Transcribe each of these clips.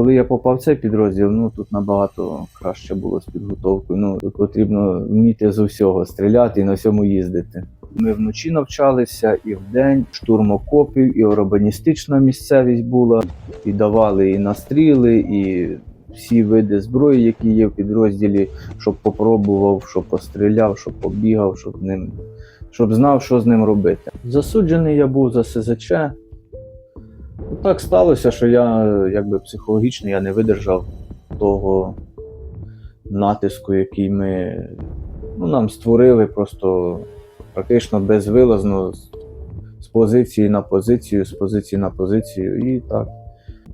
Коли я попав в цей підрозділ, ну тут набагато краще було з підготовкою. Ну потрібно вміти з усього стріляти і на всьому їздити. Ми вночі навчалися і вдень, штурм окопів, і урбаністична місцевість була, і давали і настріли, і всі види зброї, які є в підрозділі, щоб попробував, щоб постріляв, щоб побігав, щоб ним, щоб знав, що з ним робити. Засуджений я був за СЗЧ. Ну, Так сталося, що я якби психологічно я не видержав того натиску, який ми ну, нам створили просто практично безвилазно з, з позиції на позицію, з позиції на позицію. І так.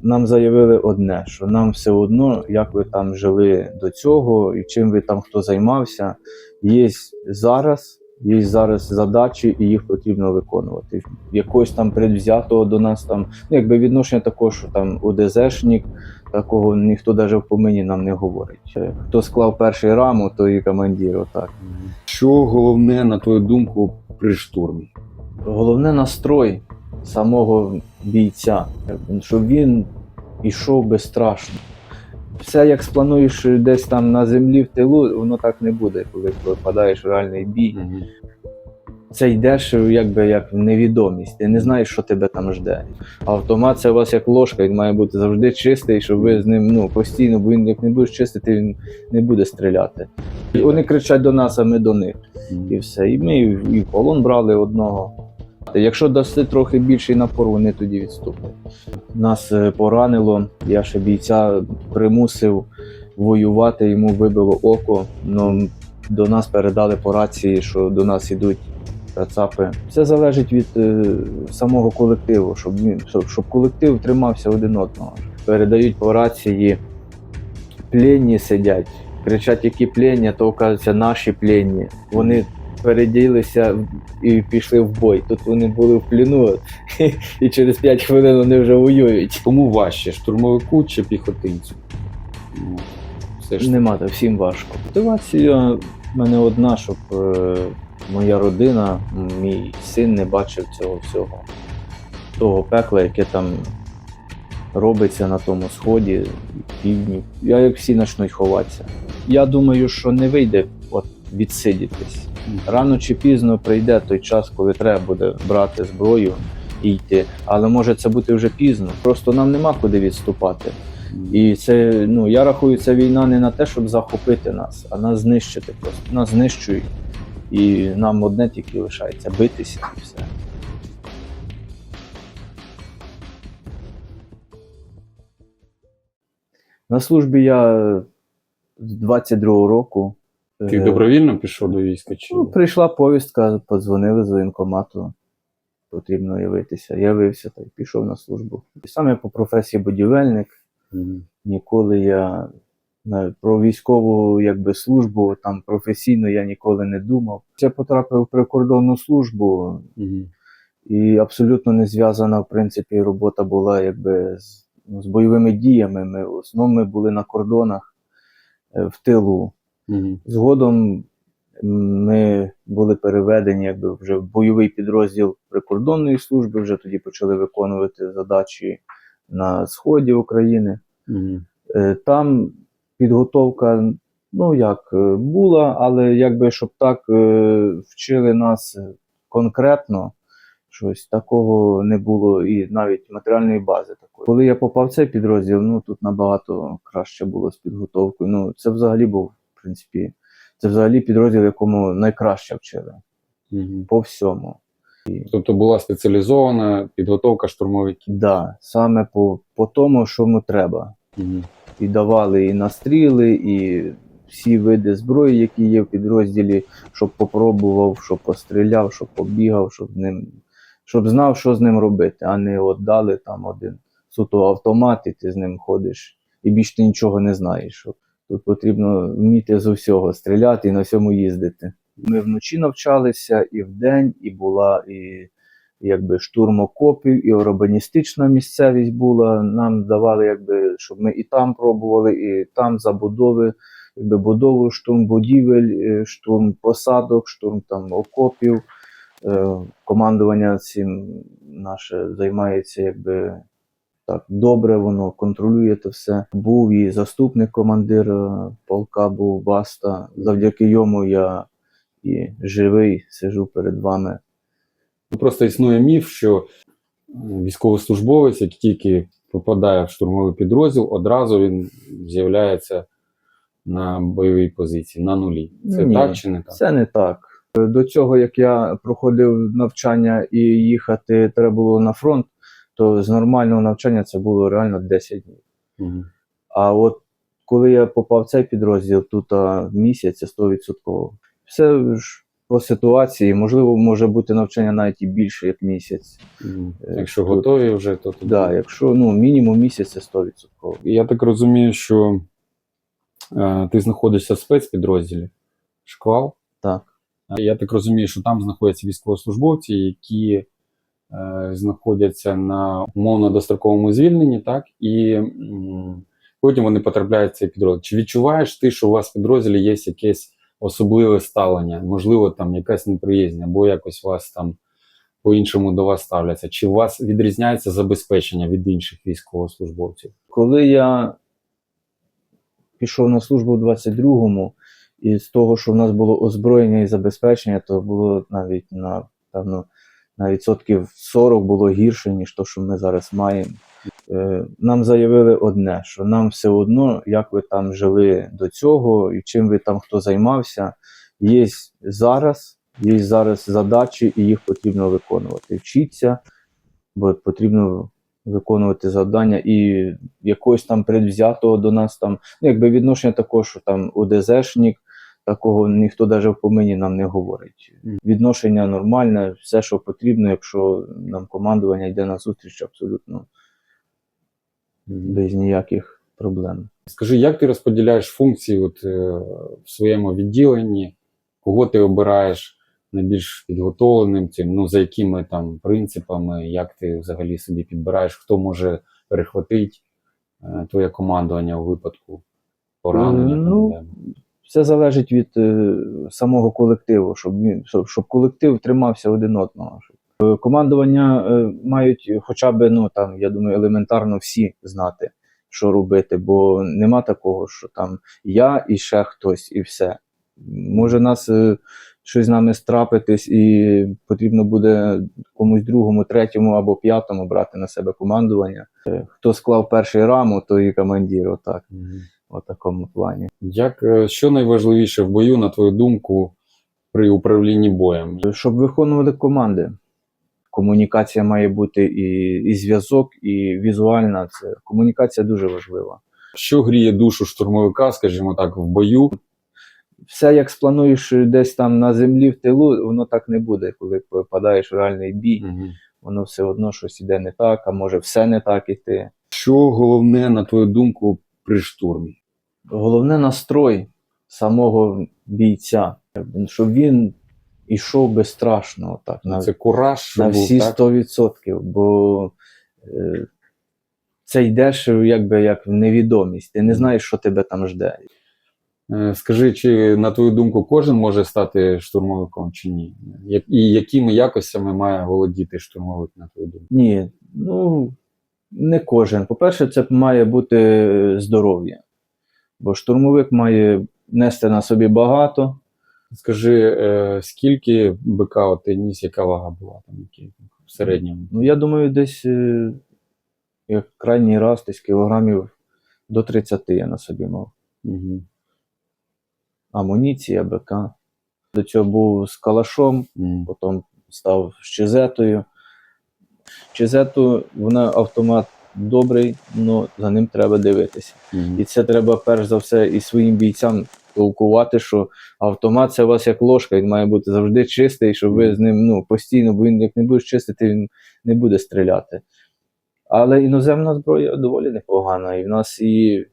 Нам заявили одне, що нам все одно, як ви там жили до цього і чим ви там хто займався, є зараз. Є зараз задачі, і їх потрібно виконувати. Якогось там предвзятого до нас там, ну якби відношення такого, що там ОДЗшник, такого ніхто навіть в помині нам не говорить. Е, Хто склав перший раму, то і командир. Отак. Що головне, на твою думку, при штурмі? Головне настрой самого бійця, щоб він ішов безстрашно. Все, як сплануєш десь там на землі в тилу, воно так не буде, коли попадаєш в реальний бій. Це йдеш якби як в невідомість. Ти не знаєш, що тебе там жде. Автомат це у вас як ложка, він має бути завжди чистий, щоб ви з ним ну, постійно, бо він як не будеш чистити, він не буде стріляти. І вони кричать до нас, а ми до них. І все. І ми і в полон брали одного. Якщо дасти трохи більший напор, вони тоді відступлять. Нас е, поранило, я ще бійця примусив воювати, йому вибило око. Ну, до нас передали по рації, що до нас ідуть кацапи. Все залежить від е, самого колективу, щоб, він, щоб, колектив тримався один одного. Передають по рації, пленні сидять. Кричать, які пленні, то оказується наші пленні. Вони переділися і пішли в бой. Тут вони були в пліну, і через 5 хвилин вони вже воюють. Кому важче, штурмовику чи піхотинцю? Ну, Все ж Нема, та всім важко. Мотивація в мене одна, щоб е, моя родина, мій син не бачив цього всього, того пекла, яке там робиться на тому сході, півдні. Я як всі почнуть ховатися. Я думаю, що не вийде от відсидітись. Рано чи пізно прийде той час, коли треба буде брати зброю і йти. Але може це бути вже пізно. Просто нам нема куди відступати. І це, ну я рахую, це війна не на те, щоб захопити нас, а нас знищити просто. Нас знищують. І нам одне тільки лишається битися і все. На службі я з 22-го року. Ти е, добровільно пішов до війська? Чи... Ну, прийшла повістка, подзвонили з воєнкомату. Потрібно явитися. Явився та й пішов на службу. І саме по професії будівельник. Мгм. Ніколи я на- про військову якби, службу там професійно я ніколи не думав. Я потрапив в прикордонну службу, Мгм. і абсолютно не зв'язана, в принципі, робота була якби з, ну, з бойовими діями. Ми в основному ми були на кордонах е, в тилу. Мгм. Згодом ми були переведені якби вже в бойовий підрозділ прикордонної служби, вже тоді почали виконувати задачі на сході України. Е, Там підготовка, ну як, е, була, але якби щоб так е, вчили нас конкретно, щось такого не було, і навіть матеріальної бази такої. Коли я попав в цей підрозділ, ну тут набагато краще було з підготовкою. Ну, це взагалі був, принципі, це взагалі підрозділ, якому найкраще вчили Мгм. по всьому. Тобто була спеціалізована підготовка штурмовиків. Да, саме по, по тому, що йому треба. Мгм. і давали і настріли, і всі види зброї, які є в підрозділі, щоб попробував, щоб постріляв, щоб побігав, щоб з ним, щоб знав, що з ним робити, а не от дали там один суто автомат, і ти з ним ходиш, і більше ти нічого не знаєш. Тут потрібно вміти з усього стріляти і на всьому їздити. Ми вночі навчалися і вдень, і була і якби штурм окопів, і урбаністична місцевість була. Нам давали, якби, щоб ми і там пробували, і там забудови, якби будову, штурм будівель, е, штурм посадок, штурм там окопів. Е, Командування цим наше займається якби так добре воно контролює це все. Був і заступник командира полка був Баста. Завдяки йому я і живий сижу перед вами. Ну, Просто існує міф, що військовослужбовець, як тільки попадає в штурмовий підрозділ, одразу він з'являється на бойовій позиції, на нулі. Це Ні, так чи не так? Це не так. До цього, як я проходив навчання і їхати треба було на фронт, то з нормального навчання це було реально 10 днів. Мгм. А от коли я попав в цей підрозділ, тут а, місяць 100%. Все ж по ситуації, можливо, може бути навчання навіть і більше, як місяць. Е, Якщо тут- готові вже, то тоді. Да, якщо ну, мінімум місяць це 100%. Я так розумію, що е, ти знаходишся в спецпідрозділі шквал. Так. Я так розумію, що там знаходяться військовослужбовці, які е, знаходяться на умовно достроковому звільненні, так і потім вони потрапляють в цей підрозділ. Чи відчуваєш ти, що у вас в підрозділі є якесь особливе ставлення? Можливо, там якась неприязнь, або якось вас там по-іншому до вас ставляться? Чи у вас відрізняється забезпечення від інших військовослужбовців? Коли я пішов на службу в 22-му, і з того, що в нас було озброєння і забезпечення, то було навіть на певно на відсотків 40 було гірше, ніж то, що ми зараз маємо. Е, Нам заявили одне, що нам все одно, як ви там жили до цього, і чим ви там хто займався, є зараз, є зараз задачі, і їх потрібно виконувати. Вчіться, бо потрібно виконувати завдання і якогось там предвзятого до нас там, ну якби відношення такого, що там ОДЗшник, такого ніхто навіть в помині нам не говорить. Відношення нормальне, все, що потрібно, якщо нам командування йде на зустріч, абсолютно без ніяких проблем. Скажи, як ти розподіляєш функції от, е, в своєму відділенні? Кого ти обираєш найбільш підготовленим цим? Ну, за якими там принципами, як ти взагалі собі підбираєш, хто може перехватити е, твоє командування у випадку поранення? Ну, там? Все залежить від е, самого колективу, щоб він щоб, колектив тримався один одного. Е, командування е, мають хоча б, ну там, я думаю, елементарно всі знати, що робити, бо нема такого, що там я і ще хтось, і все. Може нас щось з нами страпитись, і потрібно буде комусь другому, третьому або п'ятому брати на себе командування. Хто склав перший раму, той і командир, отак, Мгм. В такому плані. Як, е, що найважливіше в бою, на твою думку, при управлінні боєм? щоб виконували команди. Комунікація має бути і, і зв'язок, і візуальна. Це комунікація дуже важлива. Що гріє душу штурмовика, скажімо так, в бою? Все, як сплануєш десь там на землі в тилу, воно так не буде. Коли попадаєш в реальний бій, Мгм. воно все одно щось іде не так, а може все не так іти. Що головне, на твою думку, при штурмі? Головне настрой самого бійця, щоб він ішов безстрашно, так, на, Це кураж, на був, всі так? 100%, бо е, це йдеш якби як в невідомість. Ти не знаєш, що тебе там жде. Е, Скажи, чи на твою думку кожен може стати штурмовиком чи ні? І якими якостями має володіти штурмовик, на твою думку? Ні, ну не кожен. По-перше, це має бути здоров'я. Бо штурмовик має нести на собі багато. Скажи, е, скільки БК от ти ніс, яка вага була там, які, в середньому? Ну, я думаю, десь е, як крайній раз, десь кілограмів до 30 я на собі мав. Угу. Амуніція, БК. До цього був з калашом, потім став з чизетою. Чизету, вона автомат добрий, але за ним треба дивитися. І це треба перш за все і своїм бійцям толкувати, що автомат це у вас як ложка, він має бути завжди чистий, щоб ви з ним ну, постійно, бо він як не будеш чистити, він не буде стріляти. Але іноземна зброя доволі непогана. І в нас і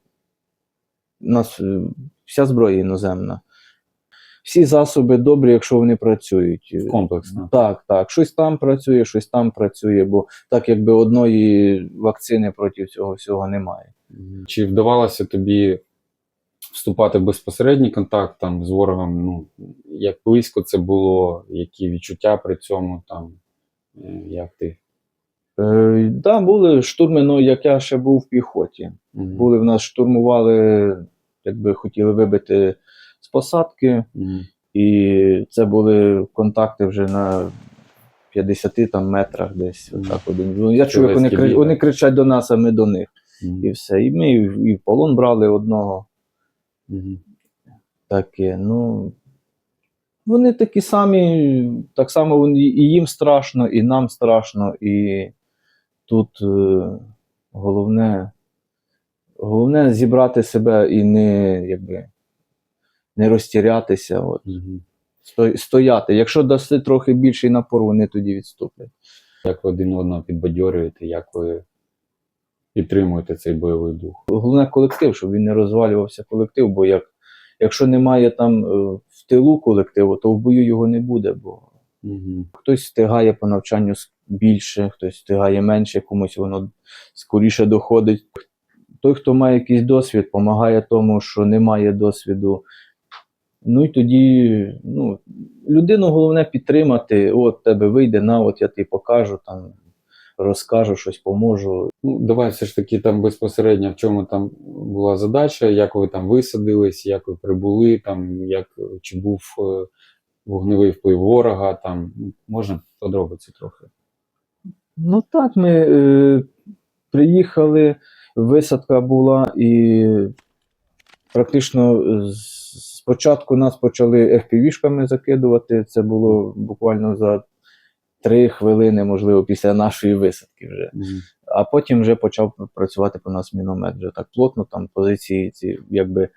в нас е, вся зброя іноземна. Всі засоби добрі, якщо вони працюють. Комплексно. Так, так. Щось там працює, щось там працює, бо так якби одної вакцини проти цього всього немає. Чи вдавалося тобі вступати в безпосередній контакт там, з ворогом? Ну, як близько це було, які відчуття при цьому там, е, як ти Е, да, були штурми, ну як я ще був в піхоті. Мгм. Були в нас штурмували, якби хотіли вибити з посадки, Мгм. і це були контакти вже на 50 там, метрах десь. Мгм. Отак один. Ну, Я чув, як вони, Стрілецький кри- бій, вони кричать до нас, а ми до них. Мгм. І все. І ми і, в полон брали одного. Мгм. Таке. Ну, вони такі самі, так само і їм страшно, і нам страшно, і тут е, головне, головне зібрати себе і не, якби, не розтірятися, от, сто- стояти. Якщо даси трохи більший напор, вони тоді відступлять. Як ви один одного підбадьорюєте, як ви підтримуєте цей бойовий дух? Головне колектив, щоб він не розвалювався колектив, бо як, якщо немає там е, в тилу колективу, то в бою його не буде. Бо Мгм. Хтось встигає по навчанню більше, хтось встигає менше, комусь воно скоріше доходить. Той, хто має якийсь досвід, допомагає тому, що немає досвіду. Ну і тоді ну, людину головне підтримати. От тебе вийде, на, от я тобі покажу, там, розкажу, щось поможу. Ну, давай все ж таки там безпосередньо в чому там була задача, як ви там висадились, як ви прибули, там, як, чи був е, вогневий вплив ворога, там, можна подробиці трохи. Ну так, ми е, приїхали, висадка була, і практично з- спочатку нас почали FPV-шками закидувати. Це було буквально за три хвилини, можливо, після нашої висадки вже. Мгм. А потім вже почав працювати по нас міномет вже так плотно, там позиції ці, якби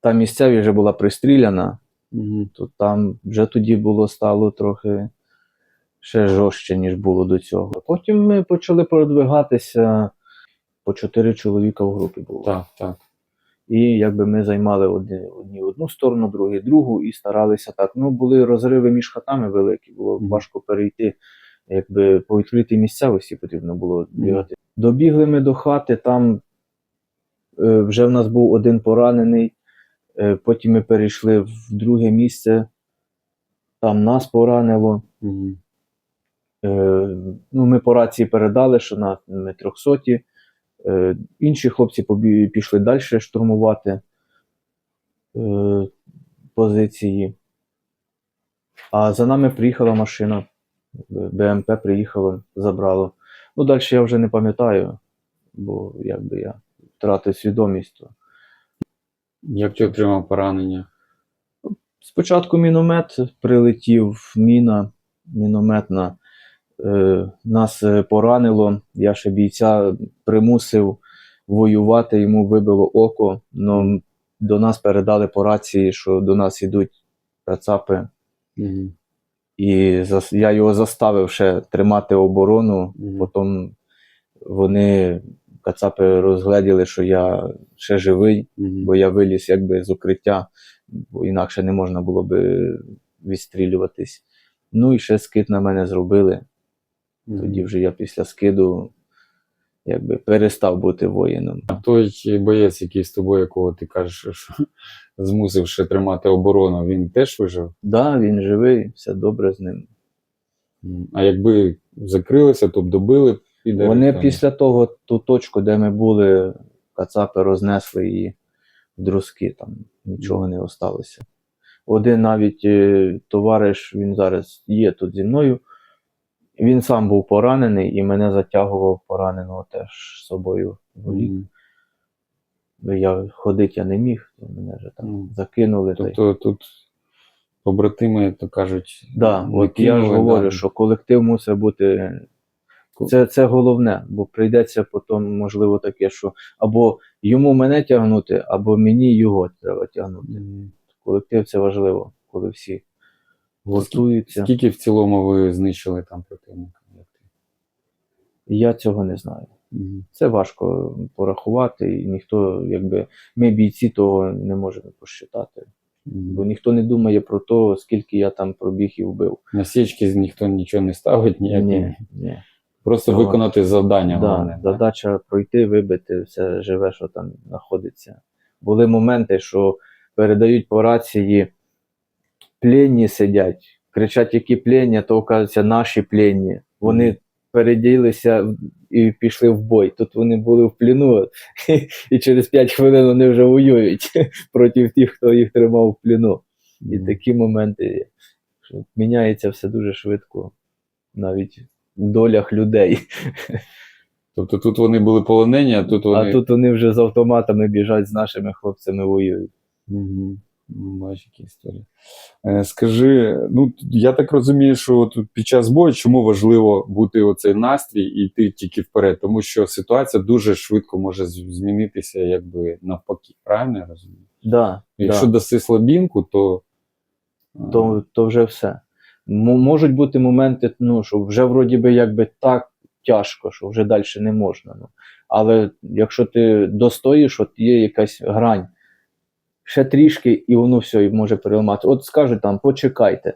та місцеві вже була пристріляна, Мгм. то там вже тоді було стало трохи ще жорстче, ніж було до цього. Потім ми почали продвигатися по чотири чоловіка в групі було. Так, так. І якби ми займали одні, одні одну сторону, другі другу, і старалися так. Ну, були розриви між хатами великі, було важко перейти. Якби по відкритій місцевості потрібно було бігати. Добігли ми до хати, там е, вже в нас був один поранений. Е, потім ми перейшли в друге місце, там нас поранило. Е, ну, ми по рації передали, що на, ми трьохсоті. Е, інші хлопці пішли далі штурмувати е, позиції. А за нами приїхала машина. БМП приїхало, забрало. Ну, далі я вже не пам'ятаю, бо якби я втратив свідомість. То. Як ти отримав поранення? Спочатку міномет прилетів, міна мінометна. Е, нас е, поранило. Я ще бійця примусив воювати, йому вибило око. Но до нас передали по рації, що до нас йдуть кацапи. Мгм. І я його заставив ще тримати оборону. Мгм. Потім вони, кацапи, розгледіли, що я ще живий Мгм. бо я виліз якби з укриття, бо інакше не можна було би відстрілюватись. Ну і ще скид на мене зробили. Тоді вже я після скиду якби перестав бути воїном. А той боєць, який з тобою, якого ти кажеш, що змусив ще тримати оборону, він теж вижив? Да, він живий, все добре з ним. А якби закрилися, то б добили підарів Вони там? після того, ту точку, де ми були, кацапи рознесли її в друзки, там нічого не осталося. Один навіть е, товариш, він зараз є тут зі мною. Він сам був поранений і мене затягував пораненого теж з собою в лік. Бо Я ходити я не міг, то мене вже там Ну, закинули. та й- Тобто тут побратими, то кажуть, Да, от я ж говорю, да. що колектив мусить бути. Це, це головне, бо прийдеться потім, можливо, таке, що або йому мене тягнути, або мені його треба тягнути. Мгм. Колектив це важливо, коли всі гуртуються. Скільки в цілому ви знищили там противника? Я цього не знаю. Мгм. Це важко порахувати, і ніхто, якби ми бійці того не можемо посчитати. Бо ніхто не думає про те, скільки я там пробіг і вбив. Насічки ніхто нічого не ставить, ніяк. Ні, ні. Просто Цього- виконати завдання. Да, головне, так? задача пройти, вибити все живе, що там знаходиться. Були моменти, що передають по рації, пленні сидять, кричать, які пленні, то оказується наші пленні. Вони переділися і пішли в бой. Тут вони були в пліну, і через 5 хвилин вони вже воюють проти тих, хто їх тримав в пліну. І такі моменти, є, міняється все дуже швидко, навіть в долях людей. Тобто тут вони були полонені, а тут вони. А тут вони вже з автоматами біжать з нашими хлопцями воюють. Угу. Бачу, які історії. Е, скажи, ну я так розумію, що тут під час бою чому важливо бути оцей настрій і йти тільки вперед, тому що ситуація дуже швидко може змінитися, якби навпаки. Правильно я розумію? Да, Якщо да. даси слабінку, то, е, то, то вже все. М- можуть бути моменти, ну, що вже вроді би якби так тяжко, що вже далі не можна. Ну. Але якщо ти достоїш, от є якась грань, ще трішки, і воно все і може переламати. От скажуть там, почекайте.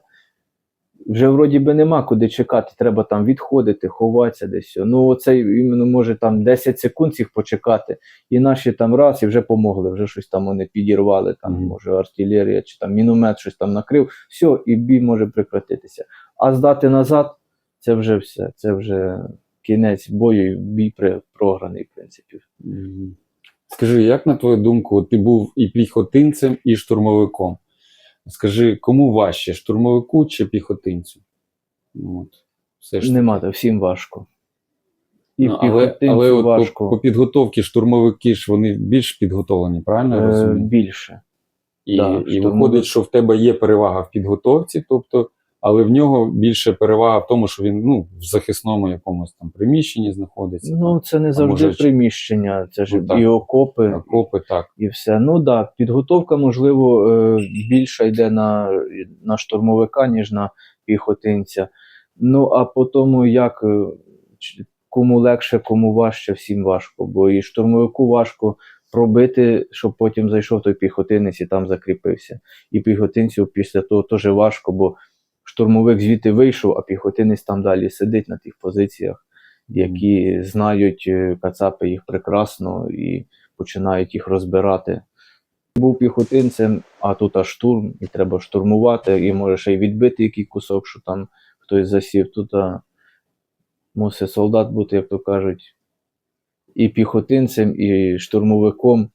Вже вроді би нема куди чекати, треба там відходити, ховатися десь. Ну, оце іменно може там 10 секунд їх почекати, і наші там раз і вже помогли, вже щось там вони підірвали, там, може, артилерія чи там міномет щось там накрив, все, і бій може прекратитися. А здати назад це вже все, це вже кінець бою, і бій програний, в принципі. Мгм. Скажи, як на твою думку, ти був і піхотинцем, і штурмовиком? Скажи, кому важче, штурмовику чи піхотинцю? Ну, От, все ж Нема, то всім важко. І Ну, але, але от важко По, по підготовці штурмовики ж вони більш підготовлені, правильно я е, більше. І, да, і штурмовик. виходить, що в тебе є перевага в підготовці, тобто, але в нього більше перевага в тому, що він ну, в захисному якомусь там приміщенні знаходиться. Ну, це не завжди може, приміщення, це ж Ну, так. і окопи, окопи, так. і все. Ну так, да, підготовка, можливо, е, більша йде на, на штурмовика, ніж на піхотинця. Ну, а по тому, як е, кому легше, кому важче, всім важко. Бо і штурмовику важко пробити, щоб потім зайшов той піхотинець і там закріпився. І піхотинцю після того теж важко, бо штурмовик звідти вийшов, а піхотинець там далі сидить на тих позиціях, які знають е, кацапи їх прекрасно і починають їх розбирати. Був піхотинцем, а тут аж штурм, і треба штурмувати, і може ще й відбити який кусок, що там хтось засів. Тут а, мусить солдат бути, як то кажуть, і піхотинцем, і штурмовиком,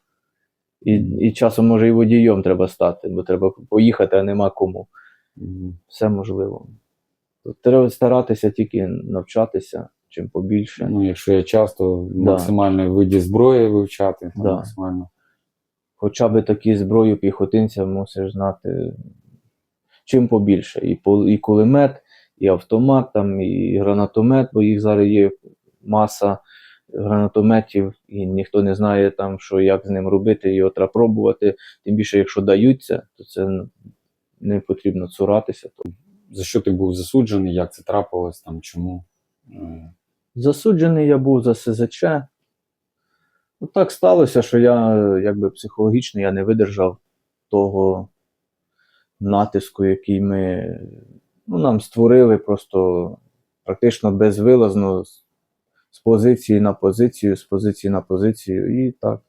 і, і часом може і водієм треба стати, бо треба поїхати, а нема кому. Все можливо. Тут треба старатися тільки навчатися чим побільше. Ну, якщо є час, то Да. максимально виді зброї вивчати, Да. максимально. Хоча б такі зброю піхотинця мусиш знати чим побільше. І, і кулемет, і автомат, там, і гранатомет, бо їх зараз є маса гранатометів, і ніхто не знає, там, що, як з ним робити, його треба пробувати. Тим більше, якщо даються, то це не потрібно цуратися. За що ти був засуджений, як це трапилось, там, чому? Е, Засуджений я був за СЗЧ. Ну, так сталося, що я якби психологічно я не видержав того натиску, який ми ну, нам створили просто практично безвилазно з, позиції на позицію, з позиції на позицію. І так,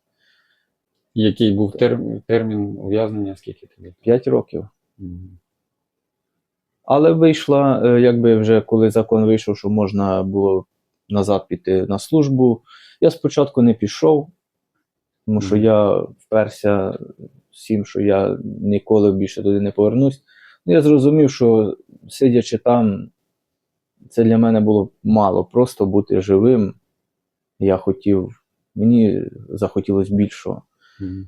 Який був термін, термін ув'язнення, скільки тобі? 5 років. Але вийшла, е, якби вже коли закон вийшов, що можна було назад піти на службу. Я спочатку не пішов, тому що я вперся всім, що я ніколи більше туди не повернусь. Ну, я зрозумів, що сидячи там, це для мене було мало. Просто бути живим. Я хотів, мені захотілося більшого.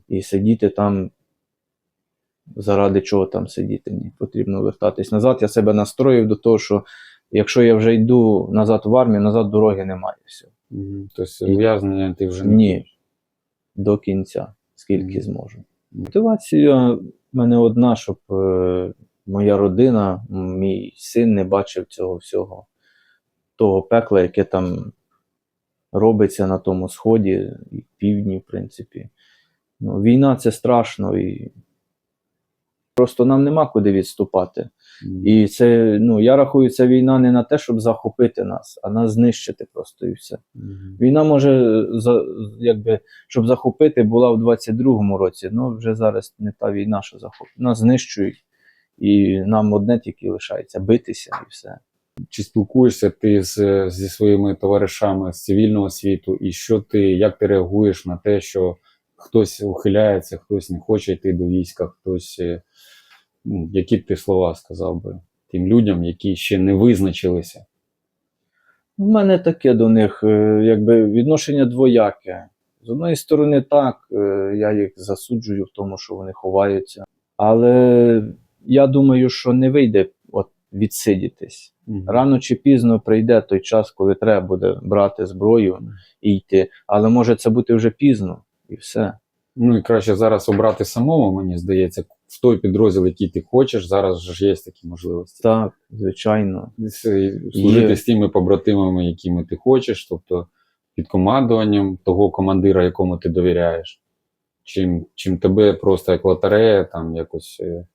І сидіти там, заради чого там сидіти, мені потрібно вертатись назад. Я себе настроїв до того, що якщо я вже йду назад в армію, назад дороги немає. Все. Тобто ув'язнення ти вже не Ні. До кінця, скільки Мгм. зможу. Мотивація в мене одна, щоб е, моя родина, мій син не бачив цього всього, того пекла, яке там робиться на тому сході і півдні, в принципі. Ну, війна це страшно і просто нам нема куди відступати. І це, ну, я рахую, це війна не на те, щоб захопити нас, а нас знищити просто і все. Мгм. Війна може, за, якби, щоб захопити, була в 22-му році. Ну, вже зараз не та війна, що захопить. Нас знищують, і нам одне тільки лишається битися і все. Чи спілкуєшся ти з, зі своїми товаришами з цивільного світу, і що ти, як ти реагуєш на те, що хтось ухиляється, хтось не хоче йти до війська, хтось. Ну, які б ти слова сказав би тим людям, які ще не визначилися? У мене таке до них, е, якби відношення двояке. З одної сторони, так, е, я їх засуджую в тому, що вони ховаються. Але я думаю, що не вийде от відсидітись. Рано чи пізно прийде той час, коли треба буде брати зброю і йти. Але може це бути вже пізно і все. Ну і краще зараз обрати самому, мені здається, в той підрозділ, який ти хочеш, зараз ж є такі можливості. Так, звичайно. Служити Є. з тими побратимами, якими ти хочеш, тобто під командуванням того командира, якому ти довіряєш. Чим, чим тебе просто як лотерея, там якось е,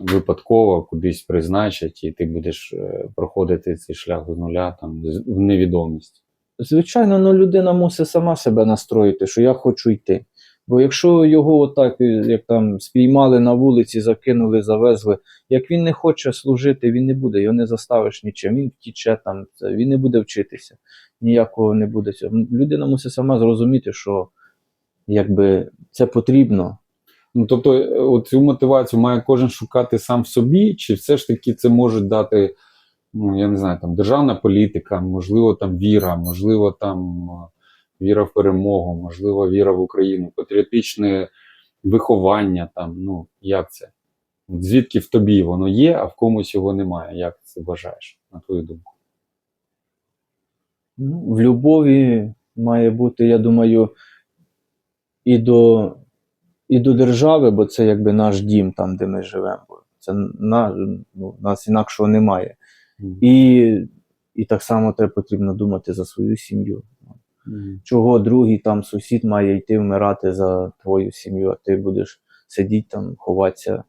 випадково кудись призначать, і ти будеш е, проходити цей шлях з нуля там, в невідомість. Звичайно, ну людина мусить сама себе настроїти, що я хочу йти. Бо якщо його отак, е, як там спіймали на вулиці, закинули, завезли, як він не хоче служити, він не буде, його не заставиш нічим, він втіче там, він не буде вчитися, ніякого не буде. цього. Людина мусить сама зрозуміти, що якби це потрібно. Ну, тобто, е, цю мотивацію має кожен шукати сам собі, чи все ж таки це можуть дати, ну, я не знаю, там державна політика, можливо, там віра, можливо, там віра в перемогу, можливо, віра в Україну, патріотичне виховання, там, ну, як це? Звідки в тобі воно є, а в комусь його немає. Як це вважаєш, на твою думку? Ну, в любові має бути, я думаю, і до, і до держави, бо це якби наш дім, там, де ми живемо. Бо Це на, ну, нас інакшого немає. І, і так само треба потрібно думати за свою сім'ю. Чого другий там сусід має йти вмирати за твою сім'ю, а ти будеш сидіти там, ховатися,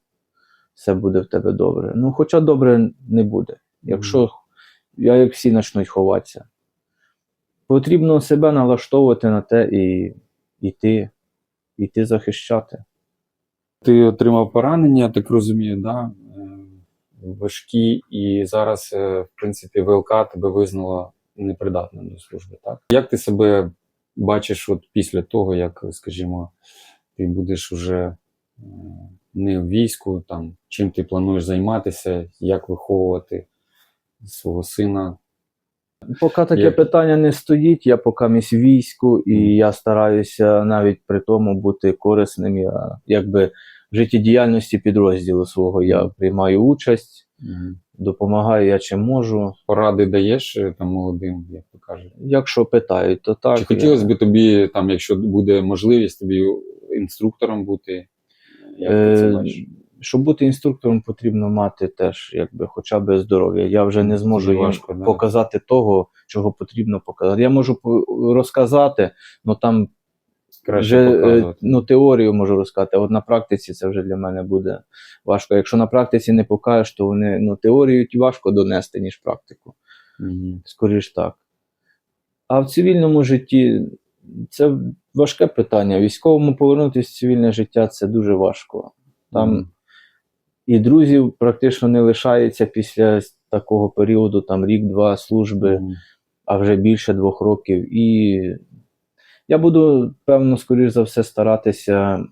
все буде в тебе добре. Ну, хоча добре не буде. Якщо я як всі почнуть ховатися. Потрібно себе налаштовувати на те і йти, йти захищати. Ти отримав поранення, так розумію, да? е, важкі, і зараз, е, в принципі, ВЛК тебе визнало непридатним до служби. Так? Як ти себе бачиш от після того, як, скажімо, ти будеш уже е, не в війську, там, чим ти плануєш займатися, як виховувати свого сина? Поки таке Як- питання не стоїть, я поки місь в війську, і я стараюся навіть при тому бути корисним. Я якби в життєдіяльності підрозділу свого я приймаю участь. Допомагаю я чим можу. Поради даєш е, там молодим, як то кажуть? Якщо питають, то так. Чи хотілося б тобі, там, якщо буде можливість, тобі інструктором бути? Як ти це Е, бачиш? Щоб бути інструктором, потрібно мати теж якби хоча б здоров'я. Я вже не зможу Дуже їм важко, да. показати того, чого потрібно показати. Я можу розказати, але там Краще вже е, ну, теорію можу розказати, а от на практиці це вже для мене буде важко. Якщо на практиці не покажеш, то вони ну, теорію важко донести, ніж практику. Мгм. Скоріш так. А в цивільному житті це важке питання. Військовому повернутися в цивільне життя це дуже важко. Там Мгм. і друзів практично не лишається після такого періоду, там рік-два служби, Мгм. а вже більше двох років. І я буду, певно, скоріш за все, старатися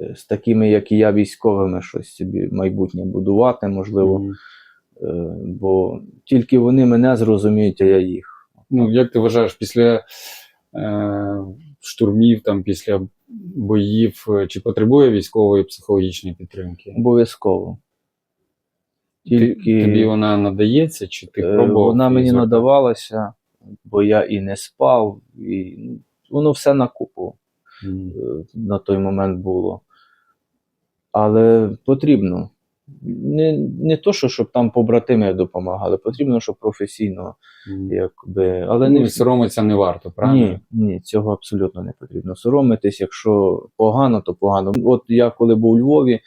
е, з такими, як і я, військовими, щось собі майбутнє будувати, можливо. Е, Бо тільки вони мене зрозуміють, а я їх. Ну, як ти вважаєш, після е, штурмів, там, після боїв, е, чи потребує військової психологічної підтримки? Обов'язково. Тільки Тобі вона надається, чи ти пробував? вона мені надавалася, бо я і не спав, і ну, воно все на купу. Е, на той момент було. Але потрібно. Не, не то, що щоб там побратими допомагали, потрібно, щоб професійно, Мгм. якби. Але Ну, не соромитися не варто, правильно? ні, ні, цього абсолютно не потрібно. Соромитись, якщо погано, то погано. От я коли був у Львові,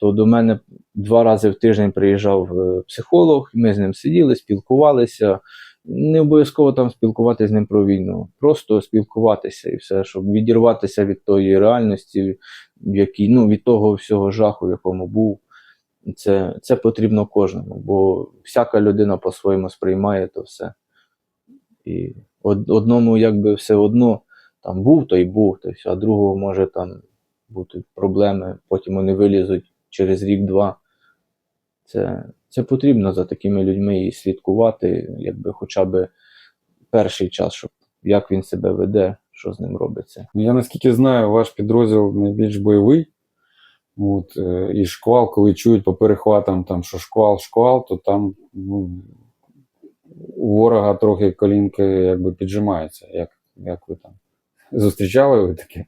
то до мене два рази в тиждень приїжджав е, психолог, ми з ним сиділи, спілкувалися. Не обов'язково там спілкуватися з ним про війну, просто спілкуватися і все, щоб відірватися від тої реальності, в ну, від того всього жаху, в якому був. Це, це потрібно кожному, бо всяка людина по-своєму сприймає то все. І од- одному якби все одно там був, то й був, то все, а другого може там бути проблеми, потім вони вилізуть через рік-два. Це, це потрібно за такими людьми і слідкувати, якби хоча б перший час, щоб як він себе веде, що з ним робиться. Я наскільки знаю, ваш підрозділ найбільш бойовий. От, е, і шквал, коли чують по перехватам, там, що шквал, шквал, то там ну, у ворога трохи колінки якби піджимаються. Як, як ви там? Зустрічали ви таке?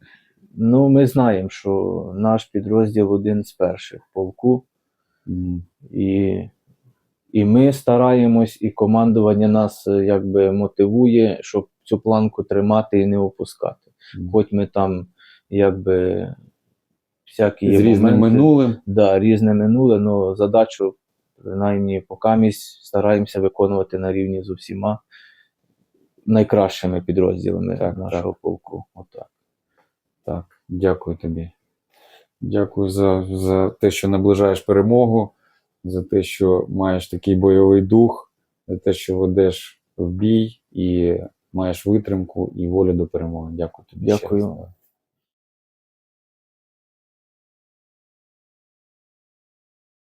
Ну, ми знаємо, що наш підрозділ один з перших в полку. І, і ми стараємось, і командування нас е, якби мотивує, щоб цю планку тримати і не опускати. Хоч ми там якби всякі З різним моменти, минулим. Да, різне минуле, але задачу, принаймні, покамість стараємося виконувати на рівні з усіма найкращими підрозділами Так, нашого полку. Отак. Так, дякую тобі. Дякую за, за те, що наближаєш перемогу, за те, що маєш такий бойовий дух, за те, що ведеш в бій і маєш витримку і волю до перемоги. Дякую тобі. Дякую.